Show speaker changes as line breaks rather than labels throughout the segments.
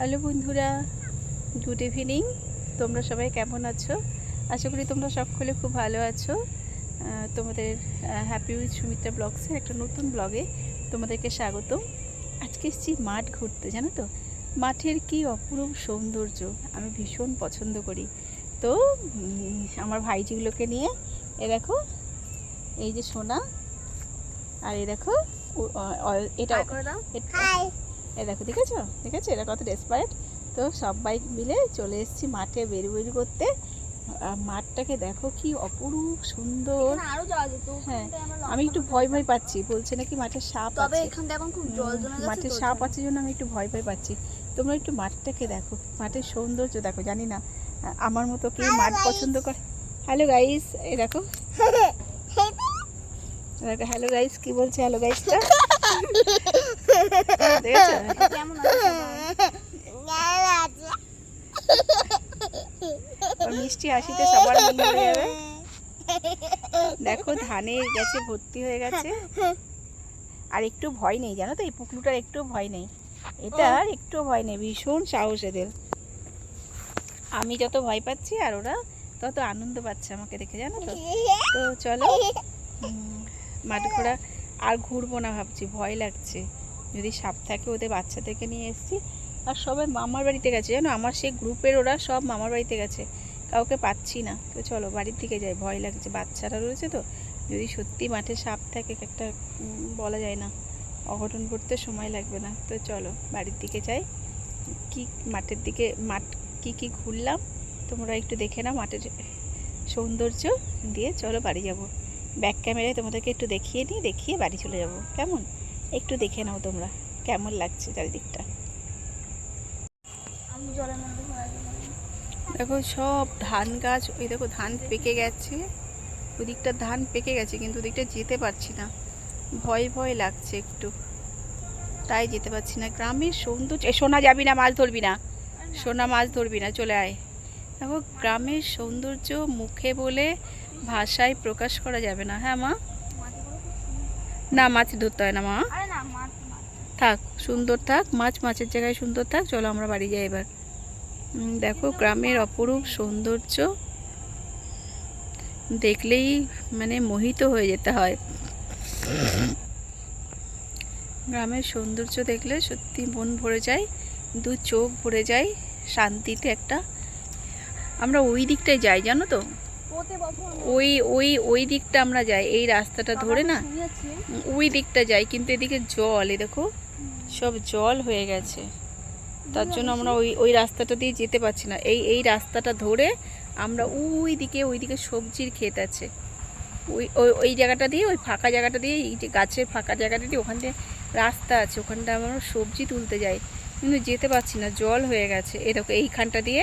Hello বন্ধুরা good evening তোমরা সবাই কেমন আছো? আশা করি তোমরা সকলে খুব ভালো আছো। তোমাদের হ্যাপি উইথ সুমিত্রা ব্লগসের একটা নতুন ব্লগে তোমাদেরকে স্বাগতম। আজকে এসেছি মাঠ ঘুরতে জানো তো? মাঠের কি অপরূপ সৌন্দর্য আমি ভীষণ পছন্দ করি। তো আমার ভাইজিগুলোকে নিয়ে এ দেখো এই যে সোনা আর এ দেখো এটা এ দেখো দেখেছ? দেখেছ? এরা কত ডেসপারেট তো সবাই মিলে চলে এসেছি মাঠে বেরু বেরু করতে। আর মাঠটাকে দেখো কি অপরূপ সুন্দর।
আরও যাওয়া যেত।
হ্যাঁ, আমি একটু ভয় ভয় পাচ্ছি। বলছে নাকি মাঠে সাপ
তবে
আছে।
এখানটা এখন খুব জল জমে গেছে
মাঠে সাপ আছে জন্য আমি একটু ভয় ভয় পাচ্ছি। তোমরা একটু মাঠটাকে দেখো। মাঠের সৌন্দর্য দেখো জানি না। আমার মতো কে মাঠ পছন্দ করে হ্যালো গাইস এই দেখো। দেখো হ্যালো গাইস কি বলছে? হ্যালো গাইসটা মিষ্টি হাসিতে সবার মন ভরে যাবে। দেখো, ধানে গেছে, ভর্তি হয়ে গেছে। আর একটু ভয় নেই, জানো তো, এই পুকলুটার একটু ভয় নেই। এটার একটু ভয় নেই, ভীষণ সাহস এদের। আমি যত ভয় পাচ্ছি আর ওরা তত আনন্দ পাচ্ছে আমাকে দেখে, জানো তো? তো চলো মাঠ ঘোরা আর ঘুরবো না ভাবছি, ভয় লাগছে। যদি সাপ থাকে ওদের বাচ্চাদেরকে নিয়ে এসেছি। আর সবাই মামার বাড়িতে গেছে। জানো, আমার সেই গ্রুপের ওরা সব মামার বাড়িতে গেছে। কাউকে পাচ্ছি না। তো চলো, বাড়ির দিকে যাই। ভয় লাগছে। বাচ্চারা রয়েছে তো। যদি সত্যি মাঠে সাপ থাকে, একটা বলা যায় না, অঘটন করতে সময় লাগবে না। তো চলো, বাড়ির দিকে যাই। কি মাঠের দিকে, মাঠ কি কি ঘুরলাম, তোমরা একটু দেখে নাও মাঠের সৌন্দর্য দিয়ে। চলো বাড়ি যাব। ব্যাক ক্যামেরায় তোমাদেরকে একটু দেখিয়ে নিই, দেখিয়ে বাড়ি চলে যাব। কেমন? একটু দেখে নাও তোমরা, কেমন লাগছে চারিদিকটা। দেখো সব ধান গাছ, ওই দেখো ধান পেকে গেছে, ওদিকটা ধান পেকে গেছে, কিন্তু ওদিকটা যেতে পারছি না। ভয় ভয় লাগছে একটু। তাই যেতে পারছি না। গ্রামের সৌন্দর্য সোনা যাবি না, মাছ ধরবি না। সোনা মাছ ধরবি না, চলে আয়। দেখো গ্রামের সৌন্দর্য মুখে বলে ভাষায় প্রকাশ করা যাবে না। হ্যাঁ মা? না মাছ ধরতে হয় না মা। থাক সুন্দর থাক মাছ মাছের জায়গায় সুন্দর থাক চলো আমরা বাড়ি যাই এবার। দেখো গ্রামের অপরূপ সৌন্দর্য দেখলেই মানে মোহিত হয়ে যেতে হয়। গ্রামের সৌন্দর্য দেখলে সত্যি মন ভরে যায় দু চোখ ভরে যায় শান্তিতে একটা। আমরা ওই দিকটায় যাই জানো তো? ওই ওই ওই দিকটা আমরা যাই। এই রাস্তাটা ধরে না ওই দিকটা যাই কিন্তু এদিকে জল এ দেখো সব জল হয়ে গেছে। তার জন্য আমরা ওই ওই রাস্তাটা দিয়ে যেতে পারছি না। এই এই রাস্তাটা ধরে আমরা ওই দিকে ওই দিকে সবজির ক্ষেত আছে। ওই ওই ওই জায়গাটা দিয়ে ওই ফাঁকা জায়গাটা দিয়ে এই যে গাছের ফাঁকা জায়গাটা দিয়ে ওখান দিয়ে রাস্তা আছে। ওখানটা আমরা সবজি তুলতে যাই। কিন্তু যেতে পারছি না জল হয়ে গেছে। এই দেখো এইখানটা দিয়ে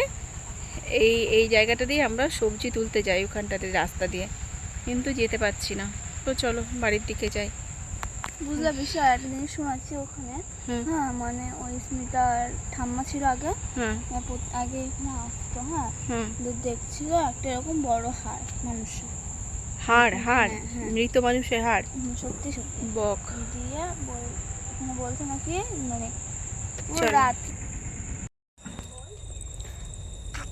এই এই জায়গাটা দিয়ে আমরা সবজি তুলতে যাই ওখানটাতে রাস্তা দিয়ে। কিন্তু যেতে পারছি না। তো চলো বাড়ির দিকে যাই।
বুঝলা বিষয় একটা জিনিস শোনাচ্ছি ওখানে। হ্যাঁ মানে ওই স্মিতার ঠাম্মা ছিল আগে।
হ্যাঁ
আগে এখানে আসতো হ্যাঁ। দেখছিল একটা এরকম বড় হাড় মানুষের।
হাড় হাড়?
হ্যাঁ, হ্যাঁ।
মৃত মানুষের হাড়?
সত্যি সত্যি।
বক।
দিয়ে বলছে নাকি মানে রাত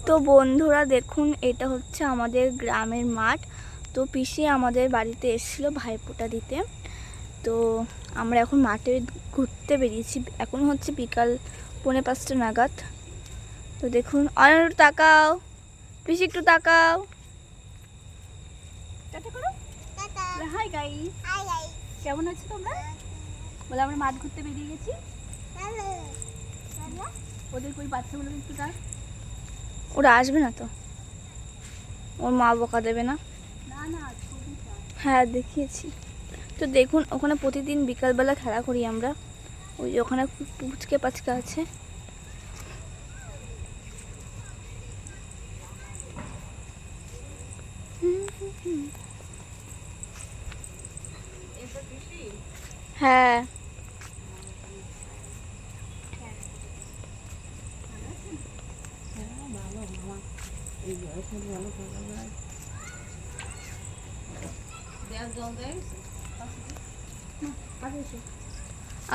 তো বন্ধুরা দেখুন এটা হচ্ছে আমাদের গ্রামের মাঠ। তো পিসি আমাদের বাড়িতে এসেছিল ভাইফোঁটা দিতে। তো আমরা এখন মাঠে ঘুরতে বেরিয়েছি। এখন হচ্ছে বিকাল পৌনে পাঁচটা নাগাদ। তো দেখুন অনেক একটু তাকাও। পিসি একটু তাকাও। হাই গাইস কেমন আছো তোমরা? বলে আমরা মাঠ ঘুরতে বেরিয়ে গেছি। ওদের ওই বাচ্চাগুলো একটু ডাক। ওরা আসবে না তো? ওর মা বকা দেবে না? না না হ্যাঁ দেখিয়েছি। তো দেখুন ওখানে প্রতিদিন বিকালবেলা খেলা করি আমরা। ওই ওখানে পুচকে পাচকা আছে। হ্যাঁ।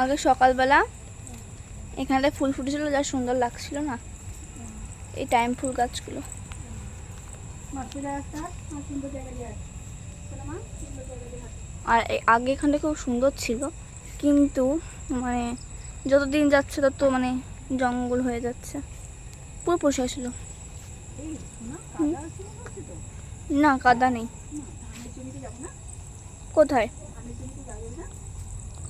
আগে সকালবেলা এখানটায় ফুল ফুটেছিল, যা সুন্দর লাগছিল না? এই টাইম ফুল গাছগুলো। আর আগে এখানটা খুব সুন্দর ছিল, কিন্তু মানে যত দিন যাচ্ছে তত মানে জঙ্গল হয়ে যাচ্ছে। পুরো পরিষ্কার ছিল। না, কাদা নেই। কোথায়?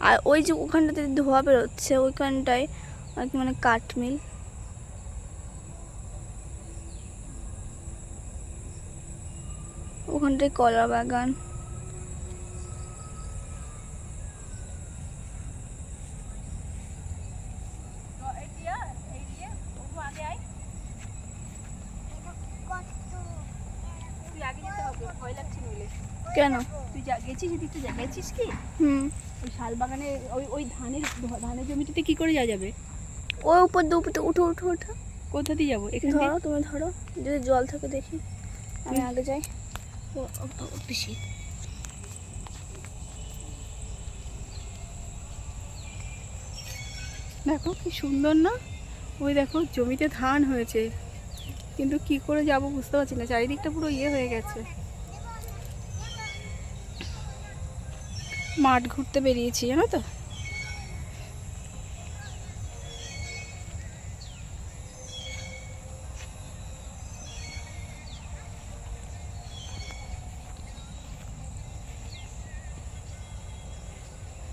আর ওই যে ওখানটাতে ধোয়া বেরোচ্ছে ওইখানটায় মানে কাঠমিল। ওখানটায় কলা বাগান
তুই আগে যেতে হবে ভয় লাগছে নইলে
কেন
তুই যা গেছিস কি?
হুম।
ওই শাল বাগানে ওই ওই ধানের ধানের জমিটাতে কি করে যাওয়া যাবে?
ওই উপর দিয়ে উপর উঠো উঠো উঠো।
কোথা দিয়ে যাব? এখান
ধরো তুমি ধরো। যদি জল থাকে দেখি। আমি আগে যাই।
পিসি দেখো কি সুন্দর না? ওই দেখো জমিতে ধান হয়েছে। কিন্তু কি করে যাব বুঝতে পারছি না। চারিদিকটা পুরো ইয়ে হয়ে গেছে। মাঠ ঘুরতে বেরিয়েছি, জানো তো?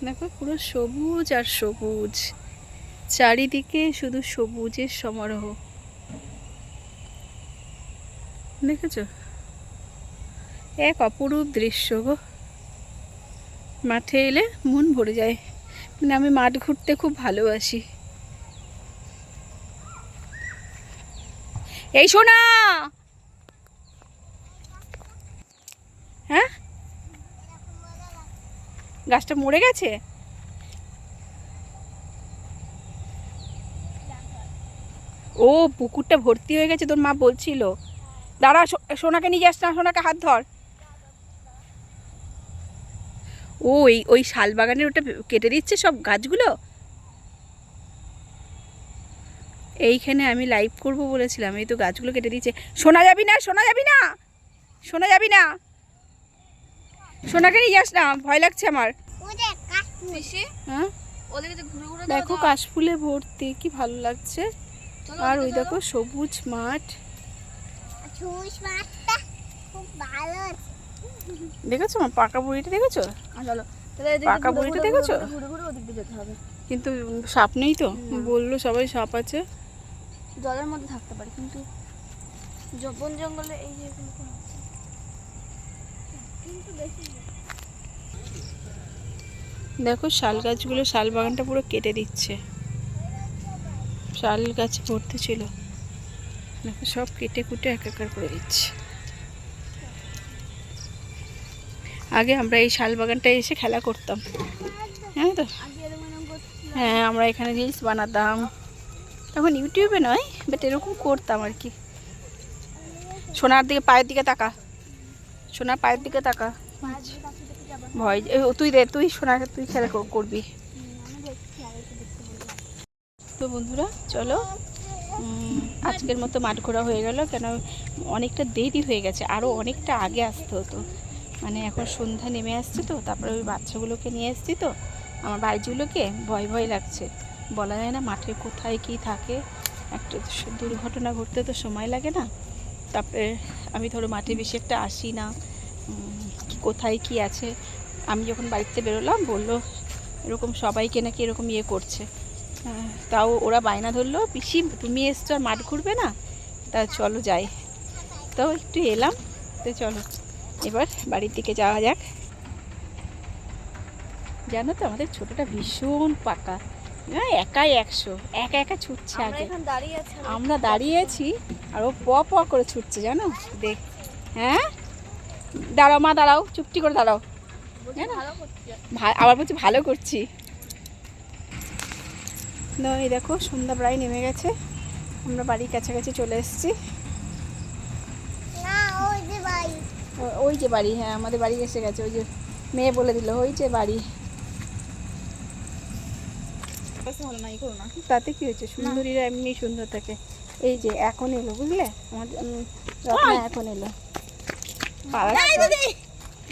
দেখো পুরো সবুজ আর সবুজ। চারিদিকে শুধু সবুজের সমারোহ। দেখেছ? এক অপরূপ দৃশ্য গো। মাঠে এলে মন ভরে যায়। মানে আমি মাঠ ঘুরতে খুব ভালোবাসি। এই শোনা হ্যাঁ? গাছটা মরে গেছে? ও, পুকুরটা ভর্তি হয়ে গেছে, তোর মা বলছিল। দাঁড়া সোনাকে নিয়ে যাস না, সোনাকে হাত ধর। ও ওই ওই শাল বাগানের ওটা কেটে দিচ্ছে সব গাছগুলো? এইখানে আমি লাইভ করব বলেছিলাম এই তো গাছগুলো কেটে দিচ্ছে। শোনা যাবি না শোনা যাবি না শোনা যাবি না। সোনাকে নিয়ে যাস না ভয় লাগছে আমার। হ্যাঁ?
ওদেরকে ঘুরে ঘুরে
দেখো কাশফুলে ভর্তি কি ভালো লাগছে। আর ওই দেখো সবুজ মাঠ।
ছুঁচ মাছটা খুব ভালো আছে।
দেখেছ আমার পাকা বুড়িটা দেখেছ? পাকা বুড়িটা দেখেছ? কিন্তু সাপ নেই তো। বলল সবাই সাপ আছে।
জলের মধ্যে থাকতে পারে কিন্তু বন জঙ্গলে এই যে।
দেখো। শাল গাছগুলো শাল বাগানটা পুরো কেটে দিচ্ছে। শাল গাছ ভর্তি ছিল। দেখো সব কেটে কুটে একাকার করে দিচ্ছে। আগে আমরা এই শাল বাগানটায় এসে খেলা করতাম। হ্যাঁ তো। হ্যাঁ আমরা এখানে রিলস বানাতাম। তখন ইউটিউবে নয় বাট এরকম করতাম আর কি। সোনার দিকে পায়ের দিকে তাকা। সোনার পায়ের দিকে তাকা। ভয় তুই দে, তুই সোনার তুই খেলা করবি। তো বন্ধুরা, চলো। আজকের মতো মাঠ ঘোরা হয়ে গেল। কেন, অনেকটা দেরি হয়ে গেছে। আরও অনেকটা আগে আসতে হতো। মানে এখন সন্ধ্যা নেমে আসছে তো তারপরে ওই বাচ্চাগুলোকে নিয়ে এসছি তো। আমার বাইজগুলোকে ভয় ভয় লাগছে। বলা যায় না মাঠে কোথায় কি থাকে। একটা দুর্ঘটনা ঘটতে তো সময় লাগে না। তারপরে আমি ধরো মাঠে বেশি একটা আসি না। কোথায় কি আছে। আমি যখন বাড়িতে বেরোলাম বলল এরকম সবাইকে নাকি এরকম ইয়ে করছে। হ্যাঁ, তাও ওরা বায়না ধরলো পিসি তুমি এসছো আর মাঠ ঘুরবে না? তা চলো যাই। তো একটু এলাম তো চলো। এবার বাড়ির দিকে যাওয়া যাক। জানো তো আমাদের ছোটোটা ভীষণ পাকা। হ্যাঁ একাই একশো একা একা ছুটছে আগে। আমরা দাঁড়িয়ে আছি আর ও প প করে ছুটছে জানো? দেখ হ্যাঁ? দাঁড়াও মা দাঁড়াও চুপটি করে দাঁড়াও। আবার বলছি ভালো করছি। এই দেখো সন্ধ্যা প্রায় নেমে গেছে। আমরা বাড়ির কাছাকাছি চলে এসেছি
না ওই যে বাড়ি
ও- ওই যে বাড়ি হ্যাঁ আমাদের বাড়ি এসে গেছে ওই যে মেয়ে বলে দিল ওই যে বাড়ি। তাতে কি হয়েছে? সুন্দরীরা এমনি সুন্দর থাকে। এই যে এখন এলো বুঝলে? আমাদের রত্না এখন এলো।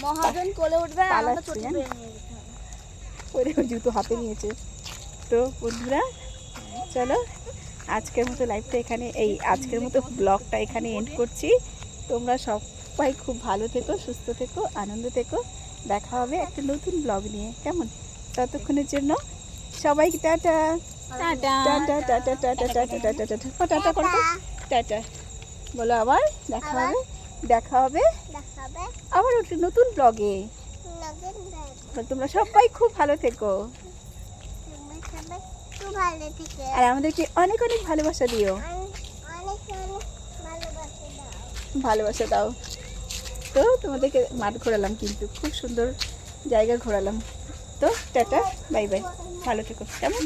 মহাজন কোলে উঠবে
ওরে জুতো হাতে নিয়েছে। তো বন্ধুরা চলো আজকের মতো লাইভটা এখানে এই আজকের মতো ব্লগটা এখানে এন্ড করছি। তোমরা সবাই খুব ভালো থেকো সুস্থ থেকো আনন্দ থেকো। দেখা হবে একটা নতুন ব্লগ নিয়ে। কেমন? ততক্ষণের জন্য সবাইকে ta-ta. Ta-ta. Ta-ta ta-ta ta-ta ta-ta ta-ta ta-ta ta-ta করো টাটা। বলো আবার। দেখা হবে। দেখা হবে। আবার একটা নতুন ব্লগে তোমরা সবাই খুব ভালো থেকো।
সবাই
আর আমাদেরকে
অনেক অনেক ভালোবাসে দাও।
ভালোবাসা দাও। তো তোমাদেরকে মাঠ ঘোরালাম কিন্তু খুব সুন্দর জায়গা ঘোরালাম। তো টাটা, বাই বাই, ভালো থেকো। কেমন?